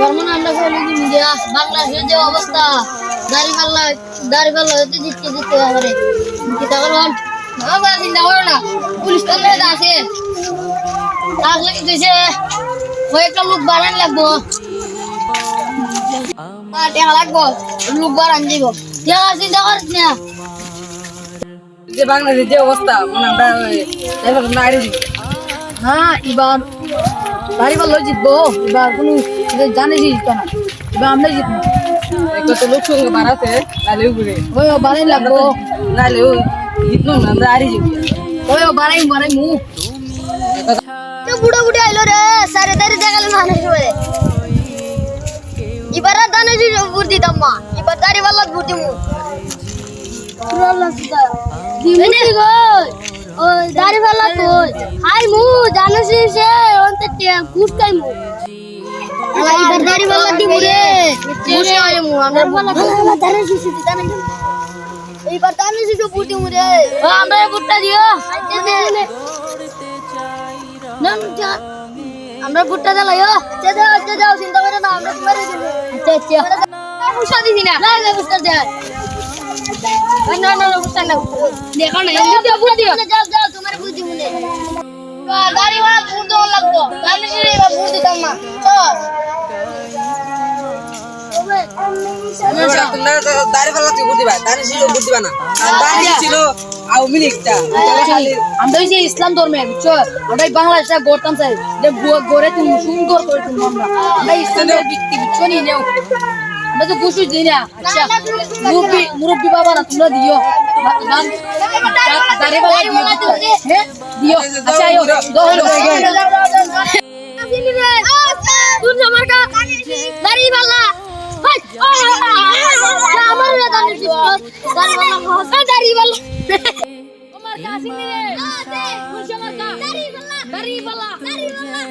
আমরা কি বাংলাদেশের যে অবস্থা দাড়ি পাল্লা দাড়ি পাল্লা হতে দিচ্ছে পারে চিন্তা করবেন বাবা চিন্তা করো না পুলিশ আছে কি কয়েকটা লোক লাগবো লাগবো লোক বাড়ান দিব চিন্তা করিস না যে অবস্থা মানে আমরা হ্যাঁ দাড়ি পাল্লা জিতবো। এবার কোনো জানে জিততো না। এবার আমরা জিতবো। কত লোক সঙ্গে বাড়াতে নাহলে উপরে। ওই বাড়াই লাগবো। নাহলে ওই জিতলো না আমরা আরি যাবি। ওই বাড়াই বাড়াই মু। বুড়ো বুড়ো আইলো রে সারে দাঁড়ি দেখালে মানুষ বলে এবার আর দানে জি দিতাম মা এবার দাড়ি বুড় দিমু। গই ও দাড়ি বাল্লা কই? হাই মু জানিস সে এইবার দানে শিশু বুড় দিমু আমরা বুড়টা দিও। আমরা ভুট্টা জ্বালাইও। আচ্ছা দাও আচ্ছা দাও চিন্তা করে না আমরা তোমারে দিব আচ্ছা আচ্ছা। পুষা দিছি না। না না পুষা দে। না না না পুষা না। দেখো না এমনি দিয়ে পুষা দিও। যাও যাও তোমারে বুঝি মনে গাড়ি ভাড়া আমরা যে ইসলাম ধর্মের বুঝছ আমরা এই বাংলাদেশে গড়তাম চাই গড়ে তুমি সুন্দর করে তুমি আমরা ইসলামের ভিত্তি বুঝছ নি? আমরা তো ঘুষ দিই না? আচ্ছা মুরব্বি মুরব্বি বাবা না তোমরা দিও? হ্যাঁ দিও। আচ্ছা আয়ো দহল হয়ে তুই আমার কা দাড়ি বালা। আমার দাড়ি দাড়ি বালা দাড়ি বালা। তোমার কাছে নিয়ে খুশি আমার কা দাড়ি বালা। দাড়ি বালা।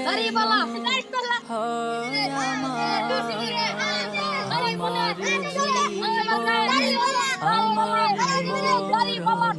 দাড়ি বালা। আমার